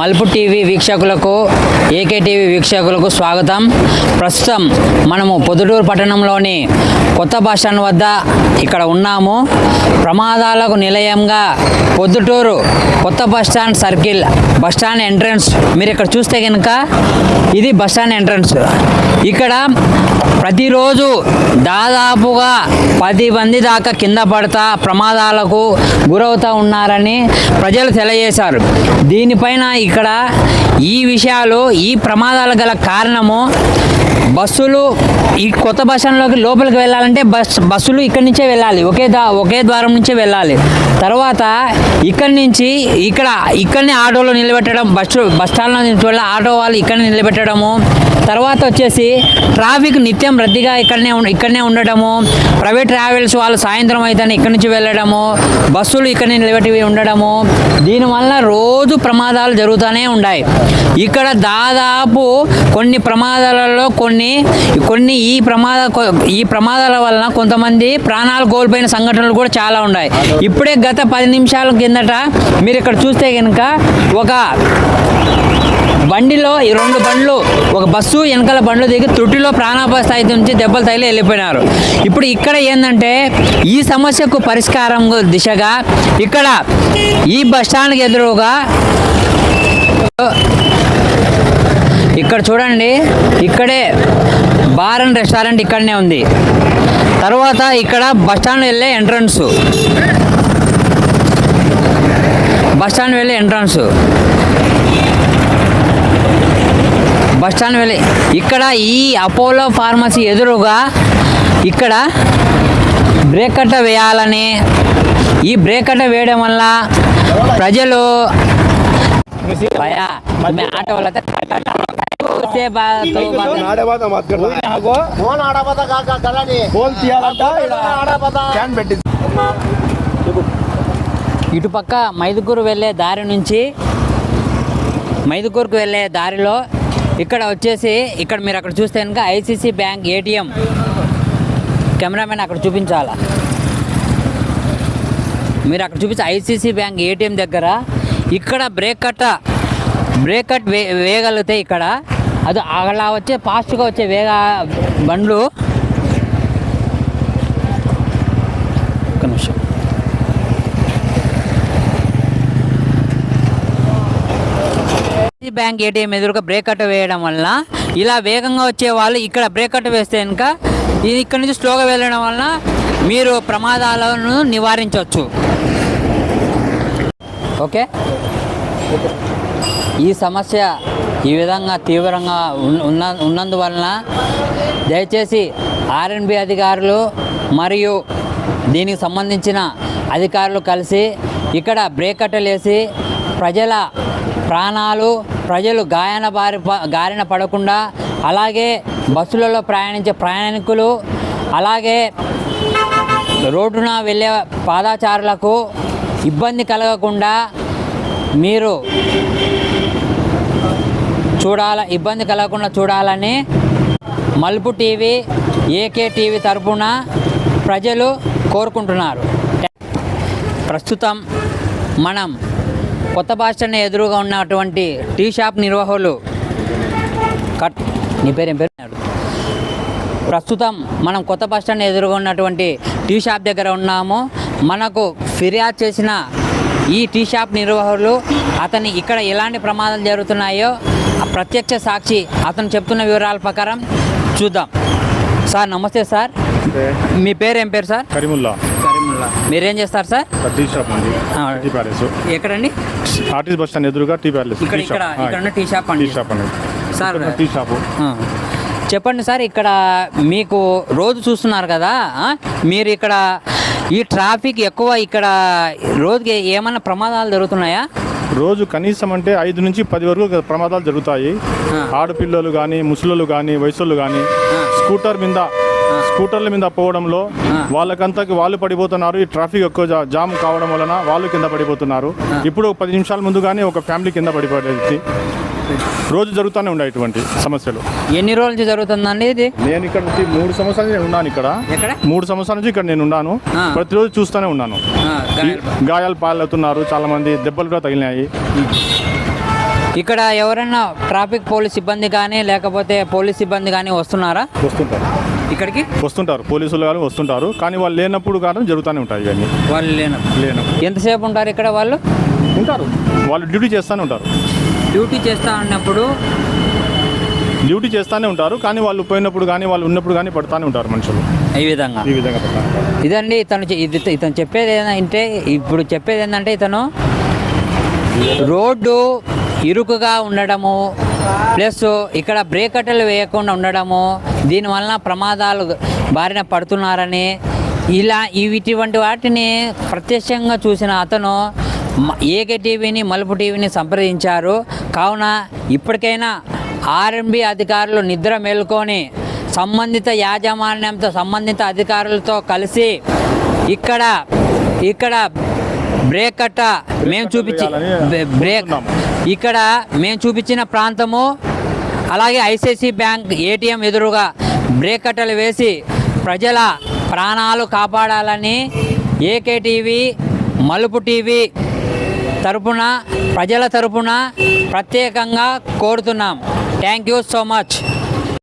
మలుపు టీవీ వీక్షకులకు AK TV వీక్షకులకు స్వాగతం. ప్రస్తుతం మనము పొద్దుటూరు పట్టణంలోని కొత్త బస్ స్టాండ్ వద్ద ఇక్కడ ఉన్నాము. ప్రమాదాలకు నిలయంగా పొద్దుటూరు కొత్త bus stand circle bus stand entrance. మీరు ఇక్కడ చూస్తే కనుక ఇది బస్ స్టాండ్ ఎంట్రన్స్. ఇక్కడ ప్రతిరోజు దాదాపుగా పది మంది దాకా కింద పడతా ప్రమాదాలకు గురవుతూ ఉన్నారని ప్రజలు తెలియజేశారు. దీనిపైన ఇక్కడ ఈ విషయాలు ఈ ప్రమాదాలు గల కారణము బస్సులు ఈ కొత్త బస్ స్టాండ్లోకి లోపలికి వెళ్ళాలంటే బస్ బస్సులు ఇక్కడి నుంచే వెళ్ళాలి. ఒకే దా ఒకే ద్వారం నుంచే వెళ్ళాలి. తర్వాత ఇక్కడి నుంచి ఇక్కడ ఇక్కడనే ఆటోలో నిలబెట్టడం బస్సు బస్ స్టాండ్లో ఆటో వాళ్ళు ఇక్కడనే నిలబెట్టడము. తర్వాత వచ్చేసి ట్రాఫిక్ నిత్యం రద్దీగా ఇక్కడనే ఇక్కడనే ఉండడము. ప్రైవేట్ ట్రావెల్స్ వాళ్ళు సాయంత్రం అయితే ఇక్కడి నుంచి వెళ్ళడము. బస్సులు ఇక్కడనే నిలబెట్టి ఉండడము. దీనివల్ల రోజు ప్రమాదాలు జరుగుతూనే ఉన్నాయి. ఇక్కడ దాదాపు కొన్ని ప్రమాదాలలో కొన్ని కొన్ని ఈ ప్రమాద ఈ ప్రమాదాల వలన కొంతమంది ప్రాణాలు కోల్పోయిన సంఘటనలు కూడా చాలా ఉన్నాయి. ఇప్పుడే గత పది నిమిషాల కిందట మీరు ఇక్కడ చూస్తే కనుక ఒక బండిలో ఈ రెండు బండ్లు ఒక బస్సు వెనకాల బండ్లు దిగి తొట్టిలో ప్రాణాపాయ స్థాయి నుంచి దెబ్బలు తగిలి వెళ్ళిపోయినారు. ఇప్పుడు ఇక్కడ ఏంటంటే ఈ సమస్యకు పరిష్కారం దిశగా ఇక్కడ ఈ బస్ స్టాండ్కి ఎదురుగా ఇక్కడ చూడండి ఇక్కడే బార్ అండ్ రెస్టారెంట్ ఇక్కడనే ఉంది తర్వాత ఇక్కడ బస్ స్టాండ్ వెళ్ళే ఎంట్రన్స్ బస్ స్టాండ్ వెళ్ళే ఎంట్రన్స్ బస్ స్టాండ్ వెళ్ళి ఇక్కడ ఈ అపోలో ఫార్మసీ ఎదురుగా ఇక్కడ బ్రేక్ కట్ట వేయాలని ఈ బ్రేక్ కట్ట వేయడం వల్ల ప్రజలు భయా मैं ऑटो वाला था उससे बात तो बात ఆడే బాధ మాట్లాడతా ఫోన్ ఆడబోతా కాక గలని ఫోన్ తీయాలంట ఆడబోతా క్యాన్ పెట్టి ఇటుపక్క మైదుకూరు వెళ్ళే దారి నుంచి మైదుకూరుకు వెళ్ళే దారిలో ఇక్కడ వచ్చేసి ఇక్కడ మీరు అక్కడ చూస్తే కనుక ఐసిసి బ్యాంక్ ఏటీఎం కెమెరామెన్ అక్కడ చూపించాలా మీరు అక్కడ చూపించే ఐసిసి బ్యాంక్ ఏటీఎం దగ్గర ఇక్కడ బ్రేక్ కట్ట బ్రేక్ కట్ వే వేయగలిగితే ఇక్కడ అది అలా వచ్చే ఫాస్ట్గా వచ్చే వేగ బండ్లు. ఒక్క నిమిషం. బ్యాంక్ ఏటీఎం ఎదురుగా బ్రేక్ కట్ వేయడం వలన ఇలా వేగంగా వచ్చే వాళ్ళు ఇక్కడ బ్రేక్ కట్ వేస్తే కనుక ఇది ఇక్కడ నుంచి స్లోగా వెళ్ళడం వలన మీరు ప్రమాదాలను నివారించవచ్చు. ఓకే? ఈ సమస్య ఈ విధంగా తీవ్రంగా ఉన్న- ఉన్న ఉన్నందువలన దయచేసి ఆర్ఎన్బి అధికారులు మరియు దీనికి సంబంధించిన అధికారులు కలిసి ఇక్కడ బ్రేకట్టలేసి ప్రజల ప్రాణాలు ప్రజలు గాయన బారి గారిన పడకుండా అలాగే బస్సులలో ప్రయాణించే ప్రయాణికులు అలాగే రోడ్డున వెళ్ళే పాదాచారులకు ఇబ్బంది కలగకుండా మీరు చూడాల ఇబ్బంది కలగకుండా చూడాలని మలుపు టీవీ ఏకే టీవీ తరపున ప్రజలు కోరుకుంటున్నారు. ప్రస్తుతం మనం కొత్త బస్ ఎదురుగా ఉన్నటువంటి టీ షాప్ నిర్వాహకులు కట్ నీ పేరు ఏం పేరు? ప్రస్తుతం మనం కొత్త బస్టాండ్ ఎదురుగా ఉన్నటువంటి టీ షాప్ దగ్గర ఉన్నాము. మనకు ఫిర్యాదు చేసిన ఈ టీ షాప్ నిర్వాహకులు అతని ఇక్కడ ఎలాంటి ప్రమాదాలు జరుగుతున్నాయో ప్రత్యక్ష సాక్షి అతను చెప్తున్న వివరాల ప్రకారం చూద్దాం. సార్ నమస్తే సార్. మీ పేరు ఏం పేరు సార్? కరీముల్లా. మీరేం చేస్తారు సార్? టీ షాప్ ఆ. Tea palace. ఎక్కడండి? ఆర్టీసీ బస్ స్టాండ్ ఎదురుగా టీ ప్యాలెస్. ఇక్కడ టీ ఇక్కడ షాప్. టీ షాప్ టీ అండి షాప్ అండి. Sir tea shop. చెప్పండి సార్ ఇక్కడ మీకు రోజు చూస్తున్నారు కదా? మీరు ఇక్కడ ఈ ట్రాఫిక్ ఎక్కువ ఇక్కడ రోజుకి ఏమైనా ప్రమాదాలు జరుగుతున్నాయా? రోజు కనీసం అంటే ఐదు నుంచి పది వరకు ప్రమాదాలు జరుగుతాయి. ఆడపిల్లలు కానీ ముసలోళ్ళు కానీ వయసులు కానీ. స్కూటర్ మీద స్కూటర్ల మీద పోవడంలో ఆ. వాళ్ళకంతకి వాళ్ళు పడిపోతున్నారు. ఈ ట్రాఫిక్ ఎక్కువ జామ్ కావడం వలన వాళ్ళు కింద పడిపోతున్నారు. ఇప్పుడు ఒక పది నిమిషాల ముందు కానీ ఒక ఫ్యామిలీ కింద పడిపోయేది. రోజు జరుగుతూనే ఉన్నాయి ఇటువంటి సమస్యలు. ఎన్ని రోజుల నుంచి జరుగుతుందండి ఇది? నేను ఇక్కడ నుంచి మూడు సంవత్సరాల నుంచి ఉన్నాను ఇక్కడ. మూడు సంవత్సరాల నుంచి ఇక్కడ నేను ఉన్నాను. ప్రతిరోజు చూస్తూనే ఉన్నాను. గాయాలు. పాలవుతున్నారు. చాలా మంది దెబ్బలు కూడా తగిలినాయి. ఇక్కడ ఎవరైనా ట్రాఫిక్ పోలీస్ సిబ్బంది కానీ లేకపోతే పోలీస్ సిబ్బంది కానీ వస్తున్నారా? వస్తుంటారు. ఇక్కడికి? వస్తుంటారు. పోలీసులు కానీ వస్తుంటారు. కానీ వాళ్ళు లేనప్పుడు కానీ జరుగుతూనే ఉంటాయి ఇవన్నీ. వాళ్ళు లేను లేనప్పుడు. ఎంతసేపు ఉంటారు ఇక్కడ వాళ్ళు? ఉంటారు. వాళ్ళు డ్యూటీ చేస్తూనే ఉంటారు. డ్యూటీ చేస్తా ఉన్నప్పుడు? డ్యూటీ చేస్తూనే ఉంటారు. కానీ వాళ్ళు పోయినప్పుడు కానీ వాళ్ళు ఉన్నప్పుడు కానీ పడుతూనే ఉంటారు మనుషులు. ఈ విధంగా? ఈ విధంగా ఇదండి ఇతను చె- ఇది ఇతను చెప్పేది ఏంటంటే ఇప్పుడు చెప్పేది ఏంటంటే ఇతను రోడ్డు ఇరుకుగా ఉండడము ప్లస్ ఇక్కడ బ్రేకట్టలు వేయకుండా ఉండడము దీనివలన ప్రమాదాలు బారిన పడుతున్నారని ఇలా ఇటువంటి వాటిని ప్రత్యక్షంగా చూసిన అతను ఏకే టీవీని మలుపు టీవీని సంప్రదించారు. కావున ఇప్పటికైనా ఆర్ఎంబి అధికారులు నిద్ర మేల్కొని సంబంధిత యాజమాన్యంతో సంబంధిత అధికారులతో కలిసి ఇక్కడ ఇక్కడ బ్రేక్ కట్ట మేము చూపించి బ్రే- బ్రేక్ ఇక్కడ మేము చూపించిన ప్రాంతము అలాగే ఐసిఐసి బ్యాంక్ ఏటీఎం ఎదురుగా బ్రేక్ కట్టలు వేసి ప్రజల ప్రాణాలు కాపాడాలని ఏకే టీవీ మలుపు టీవీ తరపున ప్రజల తరపున ప్రత్యేకంగా కోరుతున్నాం. Thank you so much.